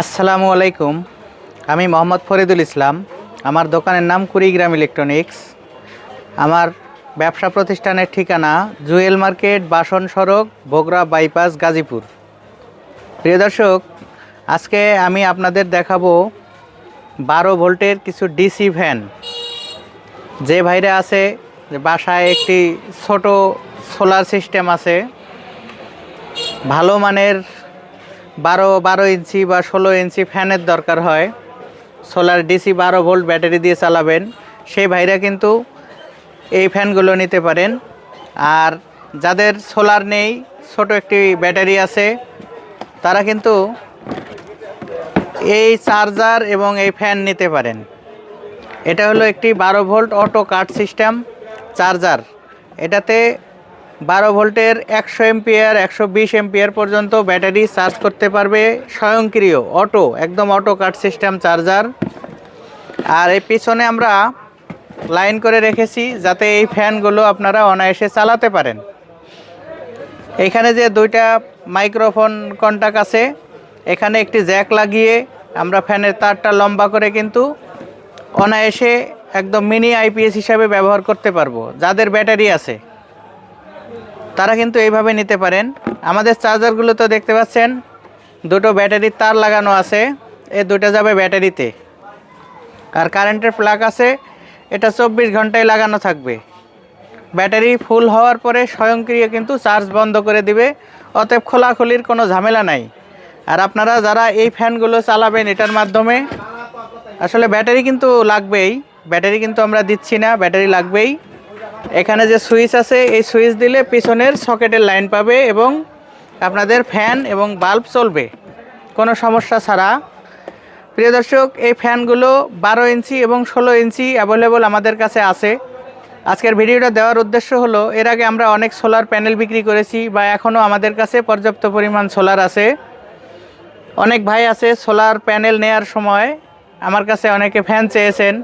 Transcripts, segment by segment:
আসসালামু আলাইকুম। আমি মোহাম্মদ ফরিদুল ইসলাম। আমার দোকানের নাম কুড়িগ্রাম ইলেকট্রনিক্স। আমার ব্যবসা প্রতিষ্ঠানের ঠিকানা জুয়েল মার্কেট, বাসন সড়ক, বগুড়া বাইপাস, গাজীপুর। প্রিয় দর্শক, আজকে আমি আপনাদের দেখাবো বারো ভোল্টের কিছু ডিসি ভ্যান। যে ভাইরা আছে বাসায় একটি ছোট সোলার সিস্টেম আছে, ভালো মানের বারো বারো ইঞ্চি বা ষোলো ইঞ্চি ফ্যানের দরকার হয়। সোলার ডিসি বারো ভোল্ট ব্যাটারি দিয়ে চালাবেন। সেই ভাইরা কিন্তু এই ফ্যানগুলো নিতে পারেন। আর যাদের সোলার নেই, ছোট একটি ব্যাটারি আছে, তারা কিন্তু এই চার্জার এবং এই ফ্যান নিতে পারেন। এটা হলো একটি বারো volt auto cut system charger এটাতে বারো ভোল্টের একশো এমপিয়ার, একশো বিশ এমপিয়ার পর্যন্ত ব্যাটারি চার্জ করতে পারবে স্বয়ংক্রিয় অটো, একদম অটো কাট সিস্টেম চার্জার। আর এই পিছনে আমরা লাইন করে রেখেছি যাতে এই ফ্যানগুলো আপনারা অনায়াসে চালাতে পারেন। এখানে যে দুইটা মাইক্রোফোন কন্টাক্ট আছে, এখানে একটি জ্যাক লাগিয়ে আমরা ফ্যানের তারটা লম্বা করে কিন্তু অনায়াসে একদম মিনি আইপিএস হিসাবে ব্যবহার করতে পারব, যাদের ব্যাটারি আছে। তারা কিন্তু এইভাবে নিতে পারেন। আমাদের চার্জারগুলো তো দেখতে পাচ্ছেন, দুটো ব্যাটারির তার লাগানো আছে, এ দুটো যাবে ব্যাটারিতে। আর কারেন্টের প্লাগ আছে, এটা চব্বিশ ঘন্টায় লাগানো থাকবে। ব্যাটারি ফুল হওয়ার পরে স্বয়ংক্রিয় কিন্তু চার্জ বন্ধ করে দিবে, অতএব খোলাখুলির কোনো ঝামেলা নাই। আর আপনারা যারা এই ফ্যানগুলো চালাবেন এটার মাধ্যমে, আসলে ব্যাটারি কিন্তু লাগবেই, ব্যাটারি কিন্তু আমরা দিচ্ছি না, ব্যাটারি লাগবেই। এখানে যে সুইচ আছে, এই সুইচ দিলে পিছনের সকেটের লাইন পাবে এবং আপনাদের ফ্যান এবং বাল্ব চলবে। কোনো সমস্যা ছাড়া। প্রিয় দর্শক, এই ফ্যানগুলো বারো ইঞ্চি এবং ষোলো ইঞ্চি অ্যাভেলেবল আমাদের কাছে আছে। আজকের ভিডিওটা দেওয়ার উদ্দেশ্য হলো, এর আগে আমরা অনেক সোলার প্যানেল বিক্রি করেছি বা এখনও আমাদের কাছে পর্যাপ্ত পরিমাণ সোলার আছে। অনেক ভাই আছে সোলার প্যানেল নেয়ার সময়। আমার কাছে অনেকে ফ্যান চেয়েছেন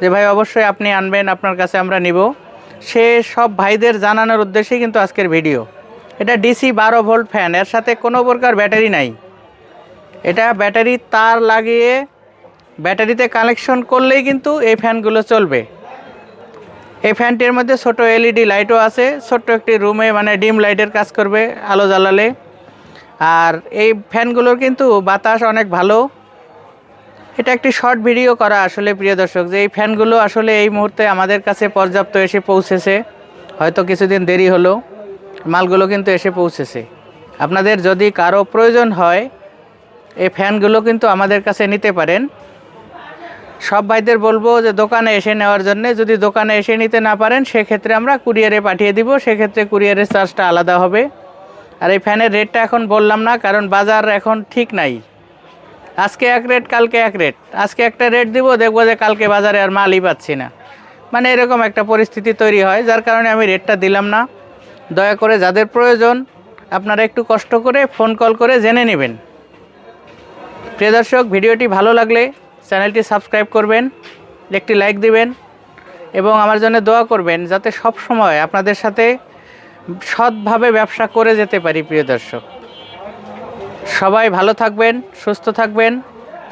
যে, ভাই, অবশ্যই আপনি আনবেন, আপনার কাছে আমরা নিব। সে সব ভাইদের জানানোর উদ্দেশ্যেই কিন্তু আজকের ভিডিও। এটা ডিসি বারো ভোল্ট ফ্যান, এর সাথে কোনো প্রকার ব্যাটারি নাই। এটা ব্যাটারি তার লাগিয়ে ব্যাটারিতে কানেকশন করলেই কিন্তু এই ফ্যানগুলো চলবে। এই ফ্যানটির মধ্যে ছোট এলইডি লাইটও আছে, ছোট্ট একটি রুমে মানে ডিম লাইটের কাজ করবে আলো জ্বালালে। আর এই ফ্যানগুলোর কিন্তু বাতাস অনেক ভালো। এটা একটি শর্ট ভিডিও করা আসলে, প্রিয় দর্শক, যে এই ফ্যানগুলো আসলে এই মুহূর্তে আমাদের কাছে পর্যাপ্ত এসে পৌঁছেছে। হয়তো কিছুদিন দেরি হলো, মালগুলো কিন্তু এসে পৌঁছেছে। আপনাদের যদি কারও প্রয়োজন হয়, এই ফ্যানগুলো কিন্তু আমাদের কাছে নিতে পারেন। সব ভাইদের বলব যে দোকানে এসে নেওয়ার জন্য, যদি দোকানে এসে নিতে না পারেন, সেক্ষেত্রে আমরা কুরিয়ারে পাঠিয়ে দিব, সেক্ষেত্রে কুরিয়ারের চার্জটা আলাদা হবে। আর এই ফ্যানের রেটটা এখন বললাম না, কারণ বাজার এখন ঠিক নাই। আজকে এক রেট কালকে এক রেট আজকে একটা রেট দিব, দেখব যে কালকে বাজারে আর মালই পাচ্ছি না। মানে এরকম একটা পরিস্থিতি তৈরি হয়, যার কারণে আমি রেটটা দিলাম না। দয়া করে যাদের প্রয়োজন, আপনারা একটু কষ্ট করে ফোন কল করে জেনে নেবেন। প্রিয় দর্শক, ভিডিওটি ভালো লাগলে চ্যানেলটি সাবস্ক্রাইব করবেন, একটি লাইক দিবেন, এবং আমার জন্য দোয়া করবেন, যাতে সব সময় আপনাদের সাথে সৎভাবে ব্যবসা করে যেতে পারি, প্রিয় দর্শক। সবাই ভালো থাকবেন, সুস্থ থাকবেন।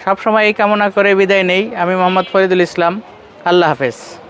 সব সময় এই কামনা করে বিদায় নেই। আমি মোহাম্মদ ফরিদুল ইসলাম। আল্লাহ হাফেজ।